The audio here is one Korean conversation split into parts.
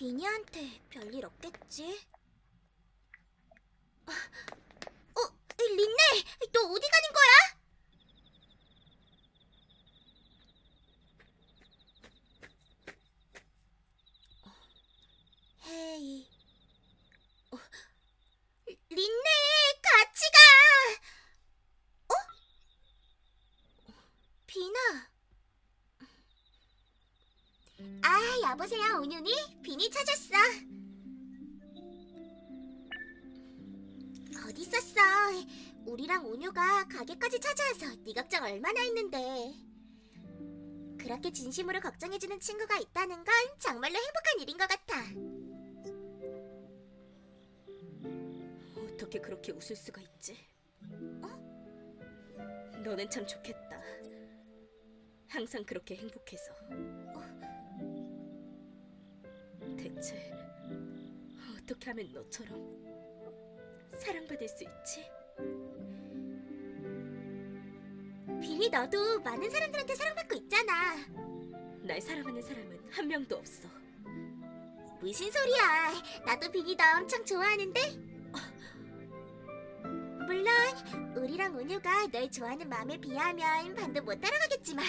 비니한테 별일 없겠지? 어, 어, 린네, 너 어디 가는 거야? 어, 헤이, 어, 린네, 같이 가. 어? 비나. 아, 여보세요, 온윤이? 비니 찾았어. 어디 있었어? 우리랑 온유가 가게까지 찾아와서 네 걱정 얼마나 했는데. 그렇게 진심으로 걱정해주는 친구가 있다는 건 정말로 행복한 일인 것 같아. 어떻게 그렇게 웃을 수가 있지? 어? 너는 참 좋겠다. 항상 그렇게 행복해서. 어? 대체 어떻게 하면 너처럼 사랑받을 수 있지? 비니 너도 많은 사람들한테 사랑받고 있잖아. 날 사랑하는 사람은 한 명도 없어. 무슨 소리야? 나도 비니 너 엄청 좋아하는데. 물론 우리랑 온유가 널 좋아하는 마음에 비하면 반도 못 따라가겠지만.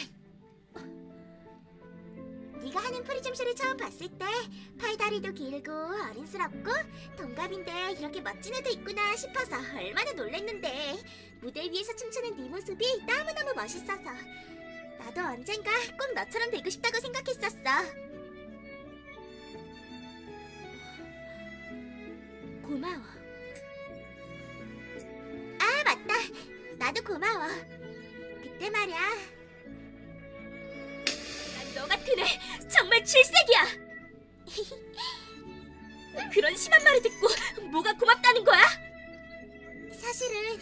네가 하는 프리즘쇼를 처음 봤을 때 팔다리도 길고 어린스럽고 동갑인데 이렇게 멋진 애도 있구나 싶어서 얼마나 놀랬는데 무대 위에서 춤추는 네 모습이 너무너무 멋있어서 나도 언젠가 꼭 너처럼 되고 싶다고 생각했었어. 고마워. 아 맞다 나도 고마워 그때 말이야 난 너 같은 애 정말 질색이야. 그런 심한 말을 듣고 뭐가 고맙다는 거야? 사실은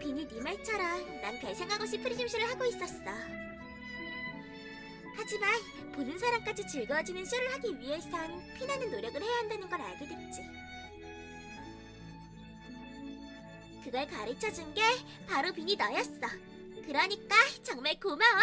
비니 네 말처럼 난 별 생각 없이 프리즘쇼를 하고 있었어. 하지만 보는 사람까지 즐거워지는 쇼를 하기 위해선 피나는 노력을 해야 한다는 걸 알게 됐지. 그걸 가르쳐준 게 바로 비니 너였어. 그러니까 정말 고마워